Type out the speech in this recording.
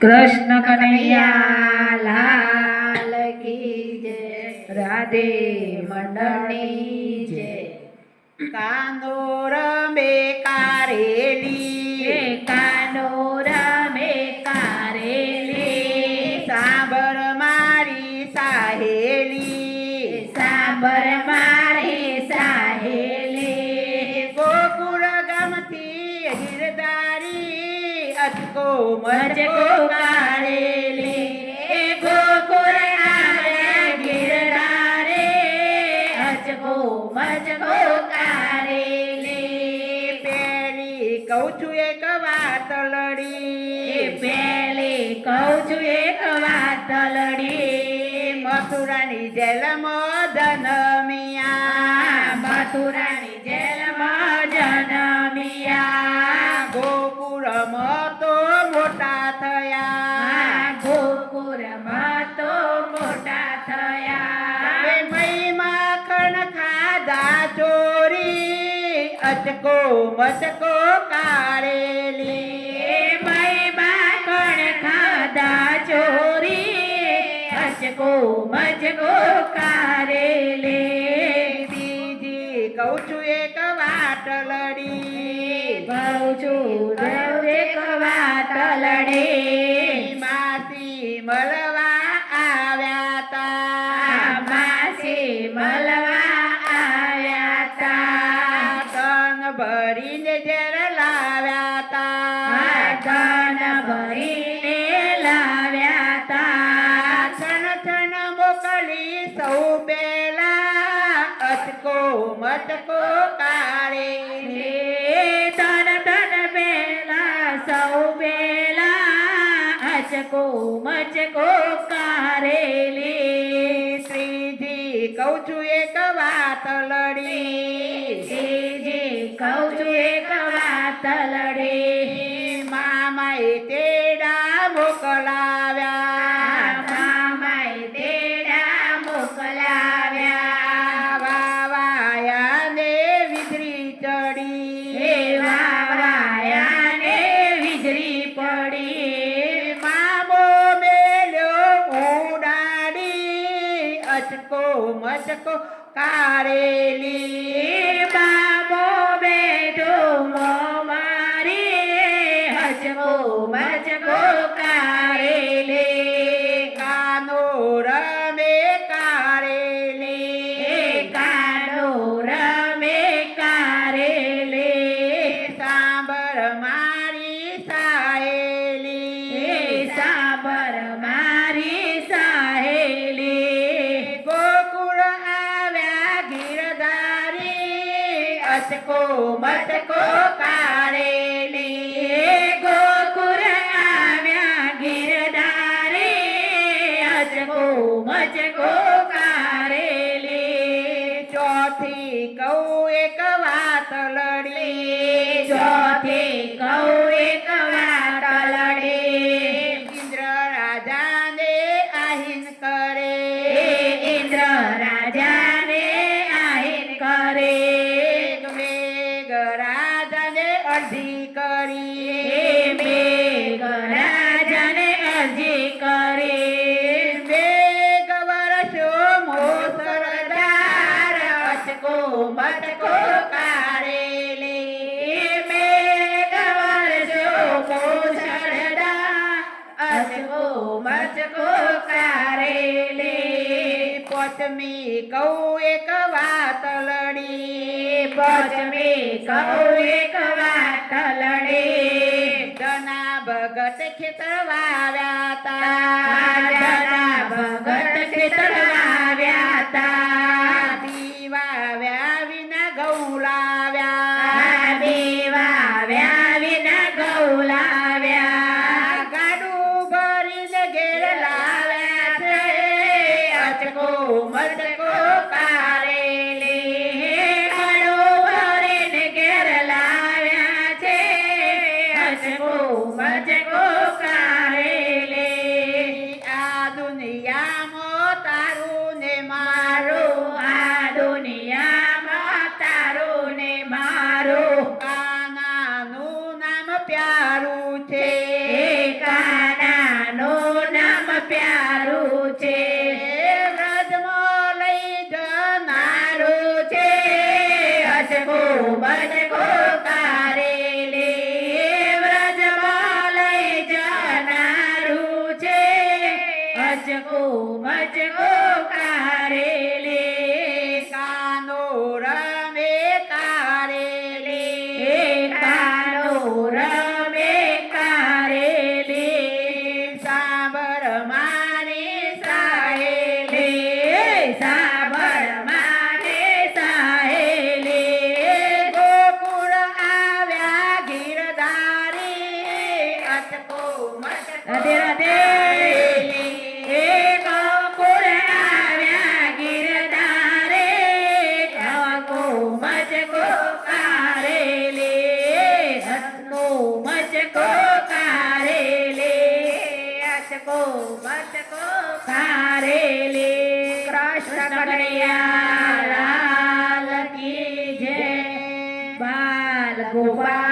કૃષ્ણ કનૈયા લાલ કી જય. રાધે મંડળી જય. કાંદો રમે કારેલી મજકો કારેલી એ ગોકુળ આંગણે ગિરધારે અચકો મજકો કારેલી પેલી કહું છું એક વાત લડી. પેલી કહું છું એક વાત લડી. મથુરાની જેલ જનમિયા મથુરાની જેલમાં અચકો મચકો કારેલી મહિમા માખણ ખાધા ચોરી. અચકો મચકો કારેલે બીજી કહું છું એક વાત લડી. કહું છું એક વાત લડે. અચકો મચકો કારેલી શ્રીજી, કહું છું એક વાત લડી. શ્રીજી, કહું છું એક વાત લડે. મચકો કારેલી બાબો બેઠો મારી હચકો મચકો કારેલે અચકો મચકો કારેલી ગોકુર આવ્યા ગિરધારે અચકો મચકો કારેલી ચોથી કહું એક વાત લડી. ચોથી પોચમી કહું એક વાત લડી, પચમી કહું એક વાત લડી. જના ભગત ખેતર વાવ્યા તા को मज को कारे ले आ दुनिया मो तारू ने मारो आ दुनिया मा तारू ने मारो काना नु नाम प्यारू छे काना नु नाम प्यारू छे વ્રજમાં લઈ જનારો છે અજબો બને મચકો મચકો कहा કાનો કનૈયા